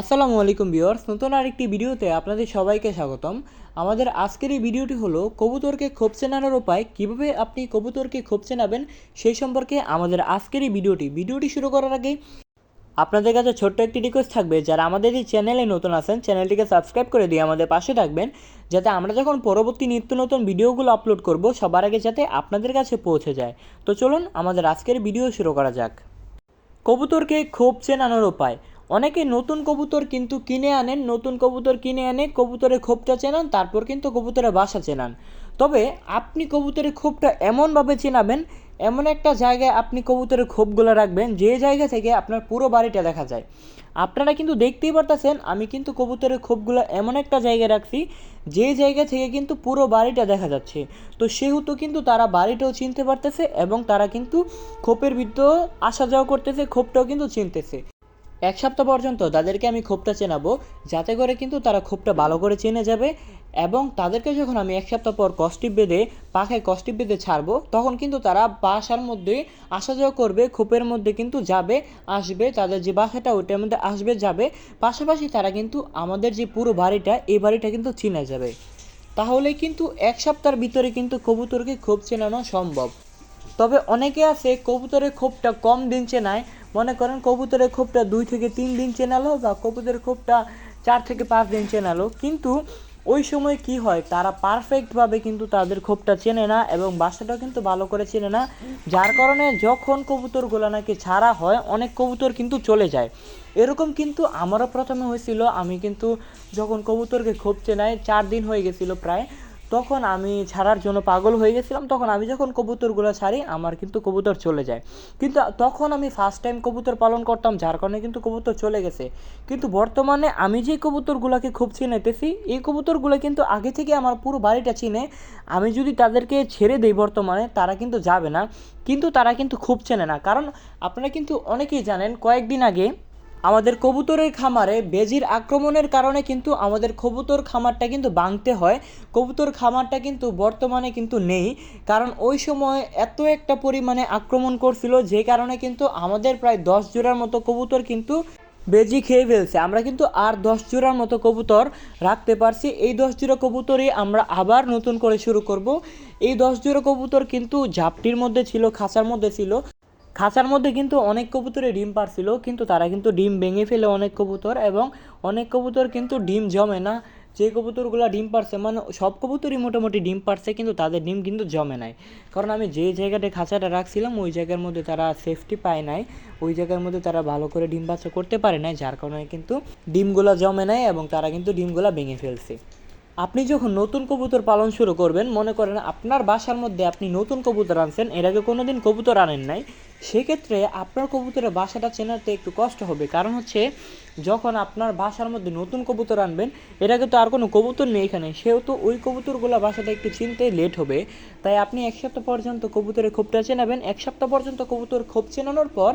আসসালামু আলাইকুম ভিউয়ার্স, নতুন আরেকটি ভিডিওতে আপনাদের সবাইকে স্বাগতম। আমাদের আজকের এই ভিডিওটি হলো কবুতরকে খোপ চেনানোর উপায়, কীভাবে আপনি কবুতরকে খোপ চেনাবেন সেই সম্পর্কে আমাদের আজকের এই ভিডিওটি। ভিডিওটি শুরু করার আগে আপনাদের কাছে ছোট্ট একটি রিকোয়েস্ট থাকবে, যারা আমাদের এই চ্যানেলে নতুন আছেন চ্যানেলটিকে সাবস্ক্রাইব করে দিয়ে আমাদের পাশে থাকবেন, যাতে আমরা যখন পরবর্তী নিত্য নতুন ভিডিওগুলো আপলোড করব, সবার আগে যাতে আপনাদের কাছে পৌঁছে যায়। তো চলুন আমাদের আজকের ভিডিও শুরু করা যাক। কবুতরকে খোপ চেনানোর উপায়। অনেকে নতুন কবুতর কিন্তু কিনে আনেন, নতুন কবুতর কিনে আনে কবুতরের খোপটা চেনান, তারপর কিন্তু কবুতরের বাসা চেনান। তবে আপনি কবুতরের খোপটা এমনভাবে চেনাবেন, এমন একটা জায়গায় আপনি কবুতরের খোপগুলো রাখবেন, যে জায়গা থেকে আপনার পুরো বাড়িটা দেখা যায়। আপনারা কিন্তু দেখতেই পারতেছেন, আমি কিন্তু কবুতরের খোপগুলো এমন একটা জায়গায় রাখছি, যে জায়গা থেকে কিন্তু পুরো বাড়িটা দেখা যাচ্ছে। তো সেহেতু কিন্তু তারা বাড়িটাও চিনতে পারতেছে এবং তারা কিন্তু খোপের ভিতর আসা যাওয়া করতেছে, খোপটাও কিন্তু চিনতেছে। এক সপ্তাহ পর্যন্ত তাদেরকে আমি খোপটা চেনাবো, যাতে করে কিন্তু তারা খোপটা ভালো করে চেনে যাবে এবং তাদেরকে যখন আমি এক সপ্তাহ পর কষ্টিপ বেঁধে, পাখায় কষ্টিপ বেঁধে ছাড়বো, তখন কিন্তু তারা বাসার মধ্যে আসা যাওয়া করবে খোপের মধ্যে কিন্তু যাবে, আসবে, তাদের যে বাসাটা ওইটার মধ্যে আসবে, যাবে। পাশাপাশি তারা কিন্তু আমাদের যে পুরো বাড়িটা, এই বাড়িটা কিন্তু চিনে যাবে। তাহলে কিন্তু এক সপ্তাহের ভিতরে কিন্তু কবুতরকে খোপ চেনানো সম্ভব। তবে অনেকে আছে, কবুতরের খোপটা কম দিন চেনায় মনে করেন কবুতরের খোপটা দুই থেকে তিন দিন চেনালো বা কবুতরের খোপটা চার থেকে পাঁচ দিন চেনালো কিন্তু ওই সময় কি হয়, তারা পারফেক্টভাবে কিন্তু তাদের খোপটা চেনে না এবং বাসাটাও কিন্তু ভালো করে চেনে না। যার কারণে যখন কবুতরগুলো নাকি ছাড়া হয়, অনেক কবুতর কিন্তু চলে যায়। এরকম কিন্তু আমারও প্রথমে হয়েছিল। আমি কিন্তু যখন কবুতরকে খোপ চেনাই, চার দিন হয়ে গেছিল প্রায়। তখন আমি ছাড়ার জন্য পাগল হয়ে গেছিলাম। তখন আমি যখন কবুতরগুলো ছাড়ি, আমার কিন্তু কবুতর চলে যায়। কিন্তু তখন আমি ফার্স্ট টাইম কবুতর পালন করতাম, যার কারণে কিন্তু কবুতর চলে গেছে। কিন্তু বর্তমানে আমি যে কবুতরগুলোকে খুব চিনেতেছি এই কবুতরগুলো কিন্তু আগে থেকে আমার পুরো বাড়িটা চিনে। আমি যদি তাদেরকে ছেড়ে দিই বর্তমানে, তারা কিন্তু যাবে না। কিন্তু তারা কিন্তু খুব চেনে না। কারণ আপনারা কিন্তু অনেকেই জানেন, কয়েকদিন আগে আমাদের কবুতরের খামারে বেজির আক্রমণের কারণে কিন্তু আমাদের কবুতর খামারটা কিন্তু ভাঙতে হয়। কবুতর খামারটা কিন্তু বর্তমানে কিন্তু নেই। কারণ ওই সময় এত একটা পরিমাণে আক্রমণ করছিল, যে কারণে কিন্তু আমাদের প্রায় দশ জোড়ার মতো কবুতর কিন্তু বেজি খেয়ে ফেলছে। আমরা কিন্তু আর দশ জোড়ার মতো কবুতর রাখতে পারছি। এই দশ জোড়া কবুতরই আমরা আবার নতুন করে শুরু করব। এই দশ জোড়া কবুতর কিন্তু ঝাপটির মধ্যে ছিল, খাঁচার মধ্যে ছিল। খাঁচার মধ্যে কিন্তু অনেক কবুতরে ডিম পারছিল, কিন্তু তারা কিন্তু ডিম ভেঙে ফেলে অনেক কবুতর এবং অনেক কবুতর কিন্তু ডিম জমে না। যে কবুতরগুলো ডিম পারছে মানে সব কবুতরই মোটামুটি ডিম পারছে, কিন্তু তাদের ডিম কিন্তু জমে নাই। কারণ আমি যে জায়গাটায় খাঁচাটা রাখছিলাম, ওই জায়গার মধ্যে তারা সেফটি পায় নাই। ওই জায়গার মধ্যে তারা ভালো করে ডিম বাচ্চা করতে পারে নাই, যার কারণে কিন্তু ডিমগুলো জমে নাই এবং তারা কিন্তু ডিমগুলো ভেঙে ফেলছে। আপনি যখন নতুন কবুতর পালন শুরু করবেন, মনে করেন আপনার বাসার মধ্যে আপনি নতুন কবুতর আনছেন, এর আগে কোনো দিন কবুতর আনেন নাই, সেক্ষেত্রে আপনার কবুতরের বাসাটা চেনাতে একটু কষ্ট হবে। কারণ হচ্ছে, যখন আপনার বাসার মধ্যে নতুন কবুতর আনবেন, এর আগে তো আর কোনো কবুতর নেই এখানে। সেহেতু ওই কবুতরগুলো বাসাটা একটু চিনতে লেট হবে। তাই আপনি এক সপ্তাহ পর্যন্ত কবুতরের খোপটা চেনাবেন। এক সপ্তাহ পর্যন্ত কবুতর খোপ চেনানোর পর,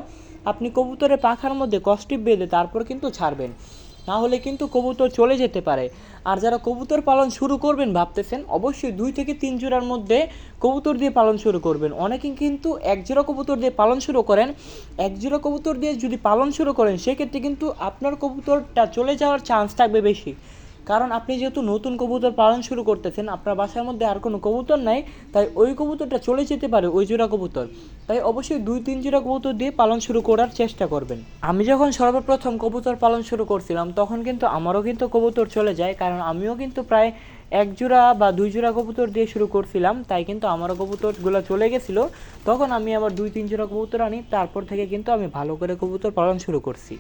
আপনি কবুতরের পাখার মধ্যে কষ্টিপ বেঁধে তারপর কিন্তু ছাড়বেন। না হলে কিন্তু কবুতর চলে যেতে পারে। আর যারা কবুতর পালন শুরু করবেন ভাবতেছেন, অবশ্যই দুই থেকে তিন জোড়ার মধ্যে কবুতর দিয়ে পালন শুরু করবেন। অনেকে কিন্তু এক জোড়া কবুতর দিয়ে পালন শুরু করেন। এক জোড়া কবুতর দিয়ে যদি পালন শুরু করেন, সেক্ষেত্রে কিন্তু আপনার কবুতরটা চলে যাওয়ার চান্স থাকবে বেশি। কারণ আপনি যেহেতু নতুন কবুতর পালন শুরু করতেছেন, আপনার বাসার মধ্যে আর কোনো কবুতর নাই, তাই ওই কবুতরটা চলে যেতে পারে ওই জোড়া কবুতর। তাই অবশ্যই দুই তিন জোড়া কবুতর দিয়ে পালন শুরু করার চেষ্টা করবেন। আমি যখন সর্বপ্রথম কবুতর পালন শুরু করছিলাম, তখন কিন্তু আমারও কিন্তু কবুতর চলে যায়, কারণ আমিও কিন্তু প্রায় এক জোড়া বা দুই জোড়া কবুতর দিয়ে শুরু করছিলাম, তাই কিন্তু আমারও কবুতরগুলো চলে গেছিল। তখন আমি আবার দুই তিন জোড়া কবুতর আনি, তারপর থেকে কিন্তু আমি ভালো করে কবুতর পালন শুরু করছি।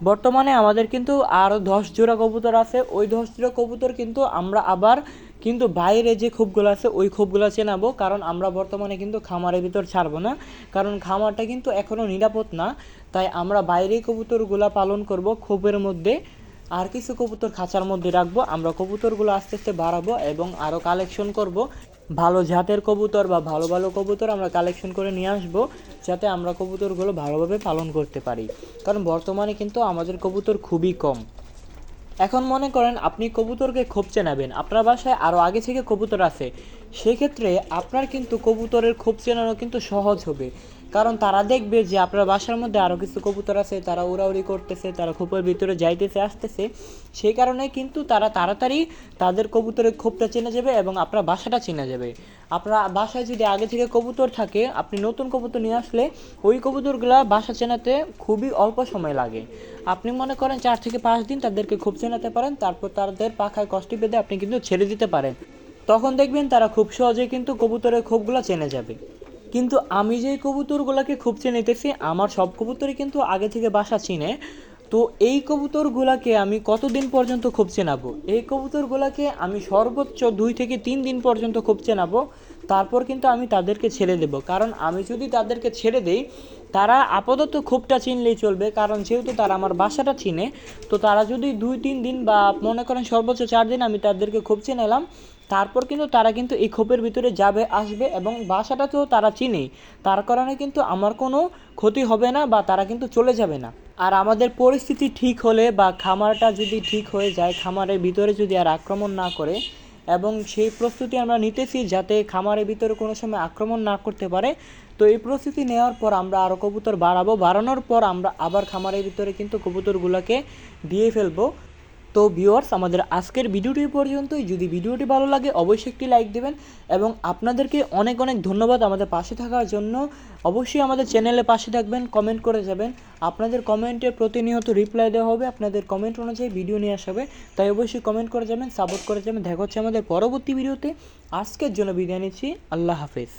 বর্তমানে আমাদের কিন্তু আরও দশ জোড়া কবুতর আছে। ওই দশ জোড়া কবুতর কিন্তু আমরা আবার কিন্তু বাইরে যে খোপগুলো আছে, ওই খোপগুলো চেনাবো। কারণ আমরা বর্তমানে কিন্তু খামারের ভিতর ছাড়বো না। কারণ খামারটা কিন্তু এখনও নিরাপদ না। তাই আমরা বাইরেই কবুতরগুলো পালন করব, খোপের মধ্যে। আর কিছু কবুতর খাঁচার মধ্যে রাখব। আমরা কবুতরগুলো আস্তে আস্তে বাড়াবো এবং আরও কালেকশন করব। ভালো জাতের কবুতর বা ভালো ভালো কবুতর আমরা কালেকশন করে নিয়ে আসব, যাতে আমরা কবুতরগুলো ভালোভাবে পালন করতে পারি। কারণ বর্তমানে কিন্তু আমাদের কবুতর খুবই কম। এখন মনে করেন আপনি কবুতরকে খোপ চেনাবেন। আপনার বাসায় আরও আগে থেকে কবুতর আছে। সেক্ষেত্রে আপনার কিন্তু কবুতরের খোপ চেনানো কিন্তু সহজ হবে। কারণ তারা দেখবে যে আপনার বাসার মধ্যে আরও কিছু কবুতর আছে, তারা উড়াউড়ি করতেছে, তারা খোপের ভিতরে যাইতেছে, আসতেছে। সেই কারণে কিন্তু তারা তাড়াতাড়ি তাদের কবুতরের খোপটা চেনে যাবে এবং আপনার বাসাটা চেনা যাবে। আপনার বাসায় যদি আগে থেকে কবুতর থাকে, আপনি নতুন কবুতর নিয়ে আসলে ওই কবুতরগুলা বাসা চেনাতে খুবই অল্প সময় লাগে। আপনি মনে করেন চার থেকে পাঁচ দিন তাদেরকে খুব চেনাতে পারেন, তারপর তাদের পাখায় কষ্ট বেঁধে আপনি কিন্তু ছেড়ে দিতে পারেন। তখন দেখবেন তারা খুব সহজেই কিন্তু কবুতরের খোপগুলো চেনে যাবে। কিন্তু আমি যে কবুতরগুলোকে খুব নিতেছি আমার সব কবুতরই কিন্তু আগে থেকে বাসা চিনে। তো এই কবুতরগুলোকে আমি কতদিন পর্যন্ত খুব চেনাবো? এই কবুতরগুলোকে আমি সর্বোচ্চ দুই থেকে তিন দিন পর্যন্ত খুব চেনাবো। তারপর কিন্তু আমি তাদেরকে ছেড়ে দেব। কারণ আমি যদি তাদেরকে ছেড়ে দেই, তারা আপাতত খুবটা চিনলেই চলবে। কারণ যেহেতু তারা আমার বাসাটা চিনে, তো তারা যদি দুই, তিন দিন বা মনে করেন সর্বোচ্চ চার দিন আমি তাদেরকে খুব চিনালাম, তারপর কিন্তু তারা কিন্তু এই খোপের ভিতরে যাবে, আসবে এবং বাসাটা তো তারা চিনে। তার কারণে কিন্তু আমার কোনো ক্ষতি হবে না বা তারা কিন্তু চলে যাবে না। আর আমাদের পরিস্থিতি ঠিক হলে বা খামারটা যদি ঠিক হয়ে যায়, খামারের ভিতরে যদি আর আক্রমণ না করে এবং সেই প্রস্তুতি আমরা নিতেছি যাতে খামারের ভিতরে কোনো সময় আক্রমণ না করতে পারে। তো এই প্রস্তুতি নেওয়ার পর আমরা আরও কবুতর বাড়াবো। বাড়ানোর পর আমরা আবার খামারের ভিতরে কিন্তু কবুতরগুলোকে দিয়ে ফেলব। তো ভিউয়ার্স, আমাদের আজকের ভিডিওটি পর্যন্তই। যদি ভিডিওটি ভালো লাগে, অবশ্যই একটি লাইক দেবেন এবং আপনাদেরকে অনেক অনেক ধন্যবাদ আমাদের পাশে থাকার জন্য। অবশ্যই আমাদের চ্যানেলে পাশে থাকবেন, কমেন্ট করে যাবেন। আপনাদের কমেন্টের প্রতিনিয়ত রিপ্লাই দেওয়া হবে, আপনাদের কমেন্ট অনুযায়ী ভিডিও নিয়ে আসা হবে। তাই অবশ্যই কমেন্ট করে যাবেন, সাপোর্ট করে যাবেন। দেখা হচ্ছে আমাদের পরবর্তী ভিডিওতে। আজকের জন্য বিদায় নিচ্ছি, আল্লাহ হাফেজ।